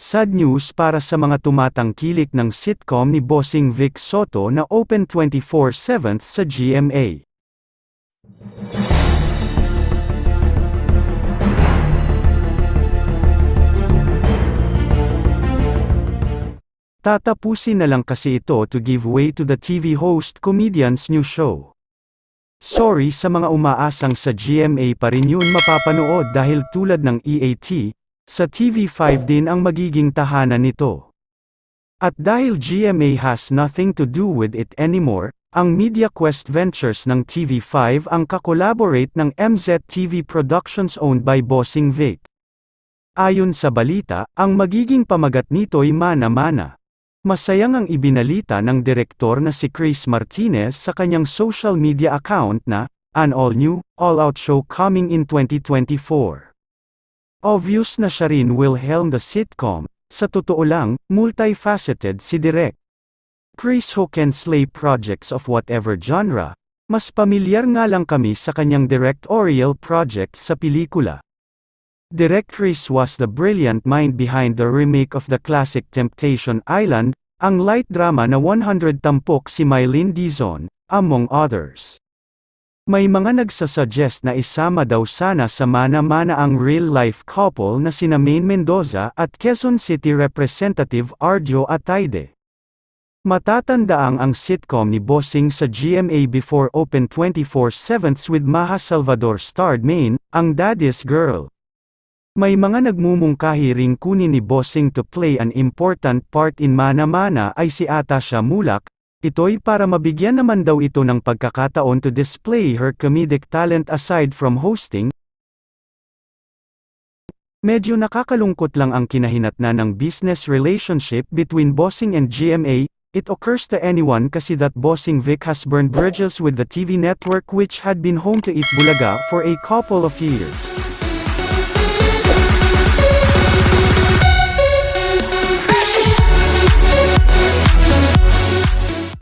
Sad news para sa mga tumatangkilik ng sitcom ni Bossing Vic Soto na open 24/7 sa GMA. Tatapusin na lang kasi ito to give way to the TV host comedian's new show. Sorry sa mga umaasang sa GMA pa rin yun mapapanood dahil tulad ng EAT, sa TV5 din ang magiging tahanan nito. At dahil GMA has nothing to do with it anymore, ang MediaQuest Ventures ng TV5 ang kakolaborate ng MZTV Productions owned by Bossing Vic. Ayon sa balita, ang magiging pamagat nito'y mana-mana. Masayang ang ibinalita ng direktor na si Chris Martinez sa kanyang social media account na, an all-new, all-out show coming in 2024. Obvious na siya rin will helm the sitcom, sa totoo lang, multifaceted si Direk. Chris who can slay projects of whatever genre, mas pamilyar nga lang kami sa kanyang directorial projects sa pelikula. Direk Chris was the brilliant mind behind the remake of the classic Temptation Island, ang light drama na 100 tampok si Mylene Dizon, among others. May mga nagsasuggest na isama daw sana sa mana-mana ang real-life couple na sina Maine Mendoza at Quezon City Representative Arjo Ataide. Matatandaang ang sitcom ni Bossing sa GMA before Open 24/7 with Maha Salvador starred Maine, ang Daddy's Girl. May mga nagmumungkahi ring kunin ni Bossing to play an important part in Mana Mana ay si Atasha Mulak, ito'y para mabigyan naman daw ito ng pagkakataon to display her comedic talent aside from hosting. Medyo nakakalungkot lang ang kinahinatna ng business relationship between Bossing and GMA, it occurs to anyone kasi that Bossing Vic has burned bridges with the TV network which had been home to Eat Bulaga for a couple of years.